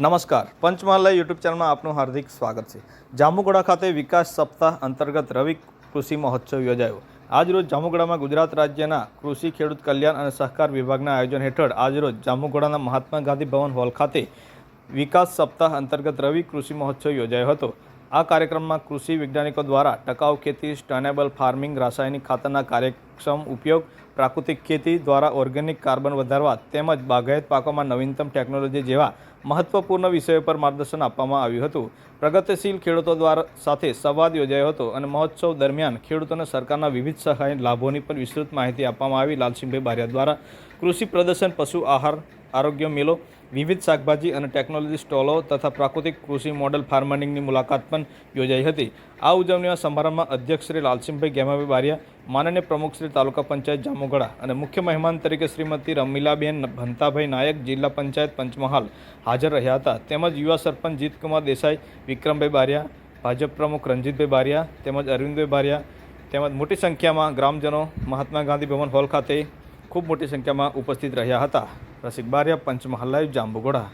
નમસ્કાર. પંચમહાલય યુટ્યુબ ચેનલમાં આપનું હાર્દિક સ્વાગત છે. જાંબુગોડા ખાતે વિકાસ સપ્તાહ અંતર્ગત રવિ કૃષિ મહોત્સવ યોજાયો. આજરોજ જાંબુગોડામાં ગુજરાત રાજ્યના કૃષિ, ખેડૂત કલ્યાણ અને સહકાર વિભાગના આયોજન હેઠળ આજરોજ જાંબુગોડાના મહાત્મા ગાંધી ભવન હોલ ખાતે વિકાસ સપ્તાહ અંતર્ગત રવિ કૃષિ મહોત્સવ યોજાયો હતો. આ કાર્યક્રમમાં કૃષિ વૈજ્ઞાનિકો દ્વારા ટકાઉ ખેતી, સ્ટેનેબલ ફાર્મિંગ, રાસાયણિક ખાતરના કાર્યક્ષમ ઉપયોગ, પ્રાકૃતિક ખેતી દ્વારા ઓર્ગેનિક કાર્બન વધારવા તેમજ બાગાયત પાકોમાં નવીનતમ ટેકનોલોજી જેવા મહત્વપૂર્ણ વિષયો પર માર્ગદર્શન આપવામાં આવ્યું હતું. પ્રગતિશીલ ખેડૂતો દ્વારા સાથે સંવાદ યોજાયો હતો અને મહોત્સવ દરમિયાન ખેડૂતોને સરકારના વિવિધ સહાય લાભોની પણ વિસ્તૃત માહિતી આપવામાં આવી. લાલસિંહભાઈ બારિયા દ્વારા કૃષિ પ્રદર્શન, પશુ આહાર, આરોગ્ય મેળો વિવિધ શાકભાજી અને ટેકનોલોજી સ્ટોલો તથા પ્રાકૃતિક કૃષિ મોડલ ફાર્મરિંગની મુલાકાત પણ યોજાઈ હતી. આ ઉજવણીના સમારંભમાં અધ્યક્ષ શ્રી લાલસિંહભાઈ ગેમાભાઈ બારિયા, માનનીય પ્રમુખ શ્રી તાલુકા પંચાયત જામુગડા અને મુખ્ય મહેમાન તરીકે શ્રીમતી રમીલાબેન ભંતાભાઈ નાયક જિલ્લા પંચાયત પંચમહાલ હાજર રહ્યા હતા. તેમજ યુવા સરપંચ જીતકુમાર દેસાઈ, વિક્રમભાઈ બારિયા, ભાજપ પ્રમુખ રણજીતભાઈ બારિયા, તેમજ અરવિંદભાઈ બારિયા, તેમજ મોટી સંખ્યામાં ગ્રામજનો મહાત્મા ગાંધી ભવન હોલ ખાતે ખૂબ મોટી સંખ્યામાં ઉપસ્થિત રહ્યા હતા. રસિક બારિયા પંચમહાલ લાઈવ જાંબુગોડા